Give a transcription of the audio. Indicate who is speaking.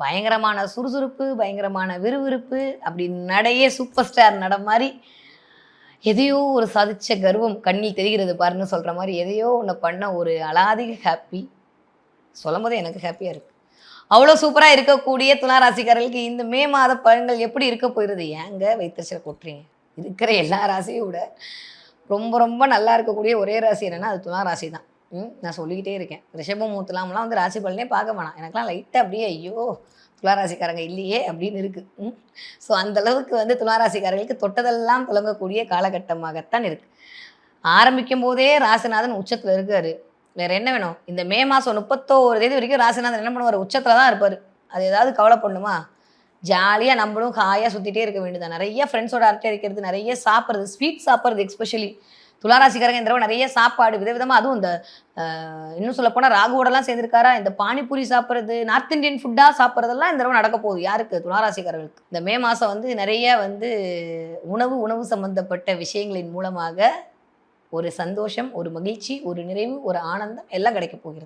Speaker 1: பயங்கரமான சுறுசுறுப்பு பயங்கரமான விறுவிறுப்பு அப்படி நடையே சூப்பர் ஸ்டார் நட மாதிரி எதையோ ஒரு சாதிச்ச கர்வம் கண்ணில் தெரிகிறது பாருன்னு சொல்கிற மாதிரி எதையோ ஒன்று பண்ண ஒரு அலாதிக ஹாப்பி சொல்லும் போதே எனக்கு ஹாப்பியாக இருக்குது அவ்வளோ சூப்பராக இருக்கக்கூடிய துளாராசிக்காரர்களுக்கு இந்த மே மாத பழங்கள் எப்படி இருக்க போயிடுது ஏங்க வைத்தறிச்சல கொட்டுறீங்க? இருக்கிற எல்லா ராசியும் விட ரொம்ப ரொம்ப நல்லா இருக்கக்கூடிய ஒரே ராசி என்னென்னா அது துளாராசி தான் நான் சொல்லிக்கிட்டே இருக்கேன். ரிஷபம் மூத்தலாம்லாம் வந்து ராசி பலனே பார்க்க வேணாம். எனக்குலாம் லைட்டாக அப்படியே ஐயோ துளாராசிக்காரங்க இல்லையே அப்படின்னு இருக்குது ம் ஸோ அளவுக்கு வந்து துளாராசிக்காரர்களுக்கு தொட்டதெல்லாம் துலங்கக்கூடிய காலகட்டமாகத்தான் இருக்குது ஆரம்பிக்கும் போதே ராசிநாதன் உச்சத்தில் இருக்கார். வேறு என்ன வேணும்? இந்த மே மாதம் முப்பத்தோரு தேதி வரைக்கும் ராசிநாதன் என்ன பண்ணுவார்? உச்சத்தில் தான் இருப்பார். அது ஏதாவது கவலைப்படணுமா ஜாலியாக நம்மளும் ஹாயாக சுற்றிட்டே இருக்க வேண்டியதான் நிறைய ஃப்ரெண்ட்ஸோட அரட்டை அடிக்கிறது நிறைய சாப்பிட்றது ஸ்வீட் சாப்பிட்றது எஸ்பெஷலி துளாராசிக்காரங்க இந்த தடவை நிறைய சாப்பாடு விதவிதமாக அதுவும் இந்த இன்னும் சொல்ல போனால் ராகுவோடலாம் சேர்ந்துருக்காரா? இந்த பானிபூரி சாப்பிட்றது நார்த் இந்தியன் ஃபுட்டாக சாப்பிட்றதெல்லாம் இந்த தடவை நடக்க போகுது. யாருக்கு? துளாராசிக்காரர்களுக்கு. இந்த மே மாதம் வந்து நிறைய வந்து உணவு உணவு சம்பந்தப்பட்ட விஷயங்களின் மூலமாக ஒரு சந்தோஷம் ஒரு மகிழ்ச்சி ஒரு நிறைவு ஒரு ஆனந்தம் எல்லாம் கிடைக்க போகிறது.